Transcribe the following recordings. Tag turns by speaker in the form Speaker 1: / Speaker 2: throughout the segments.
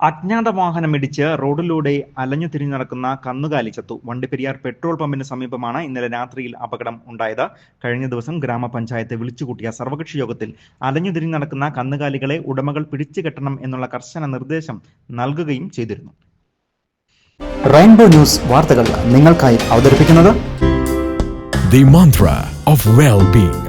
Speaker 1: അജ്ഞാത വാഹനം ഇടിച്ച് റോഡിലൂടെ അലഞ്ഞു തിരിഞ്ഞു നടക്കുന്ന കന്നുകാലി ചത്തു വണ്ടിപ്പെരിയാർ പെട്രോൾ പമ്പിന് സമീപമാണ് ഇന്നലെ രാത്രിയിൽ അപകടം ഉണ്ടായത് കഴിഞ്ഞ ദിവസം ഗ്രാമപഞ്ചായത്ത് വിളിച്ചുകൂട്ടിയ സർവകക്ഷി യോഗത്തിൽ അലഞ്ഞു തിരിഞ്ഞു നടക്കുന്ന കന്നുകാലികളെ ഉടമകൾ പിടിച്ചു കെട്ടണം എന്നുള്ള കർശന നിർദ്ദേശം നൽകുകയും ചെയ്തിരുന്നു
Speaker 2: റെയിൻബോ ന്യൂസ് വാർത്തകൾ നിങ്ങൾക്കായി അവതരിപ്പിക്കുന്നത്
Speaker 3: the Mantra of well-being.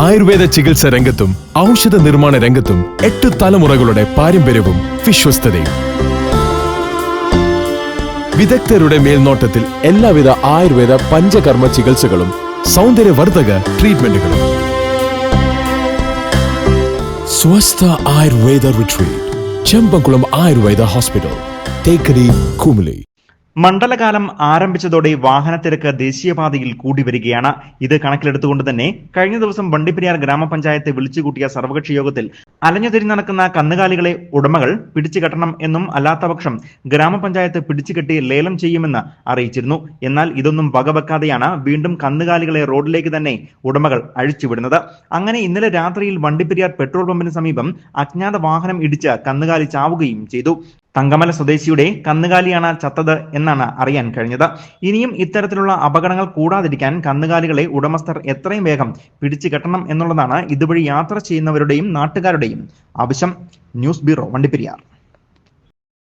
Speaker 3: Ayurveda ചികിത്സ രംഗത്തും ഔഷധ നിർമ്മാണ രംഗത്തും എട്ട് തലമുറകളുടെ പാരമ്പര്യവും വിശ്വസ്തതയും. വിദഗ്ധരുടെ മേൽനോട്ടത്തിൽ എല്ലാവിധ ആയുർവേദ പഞ്ചകർമ്മ ചികിത്സകളും സൗന്ദര്യവർദ്ധക ട്രീറ്റ്മെന്റുകളും. Swastha Ayurveda retreat Chembakulam Ayurveda hospital Thekkady Kumily.
Speaker 1: മണ്ഡലകാലം ആരംഭിച്ചതോടെ വാഹനത്തിരക്ക് ദേശീയപാതയിൽ കൂടി വരികയാണ്. ഇത് കണക്കിലെടുത്തുകൊണ്ട് തന്നെ കഴിഞ്ഞ ദിവസം വണ്ടിപ്പെരിയാർ ഗ്രാമപഞ്ചായത്ത് വിളിച്ചുകൂട്ടിയ സർവകക്ഷി യോഗത്തിൽ അലഞ്ഞുതിരിഞ്ഞ് നടക്കുന്ന കന്നുകാലികളെ ഉടമകൾ പിടിച്ചുകെട്ടണം എന്നും അല്ലാത്തപക്ഷം ഗ്രാമപഞ്ചായത്ത് പിടിച്ചുകെട്ടി ലേലം ചെയ്യുമെന്ന് അറിയിച്ചിരുന്നു. എന്നാൽ ഇതൊന്നും വകവെക്കാതെയാണ് വീണ്ടും കന്നുകാലികളെ റോഡിലേക്ക് തന്നെ ഉടമകൾ അഴിച്ചുവിടുന്നത്. അങ്ങനെ ഇന്നലെ രാത്രിയിൽ വണ്ടിപ്പെരിയാർ പെട്രോൾ പമ്പിന് സമീപം അജ്ഞാത വാഹനം ഇടിച്ച് കന്നുകാലി ചാവുകയും ചെയ്തു. തങ്കമല സ്വദേശിയുടെ കന്നുകാലിയാണ് ചത്തത് എന്നാണ് അറിയാൻ കഴിഞ്ഞത്. ഇനിയും ഇത്തരത്തിലുള്ള അപകടങ്ങൾ കൂടാതിരിക്കാൻ കന്നുകാലികളെ ഉടമസ്ഥർ എത്രയും വേഗം പിടിച്ചു കെട്ടണം എന്നുള്ളതാണ് ഇതുവഴി യാത്ര ചെയ്യുന്നവരുടെയും നാട്ടുകാരുടെയും ആവശ്യം. News bureau Vandiperiyar.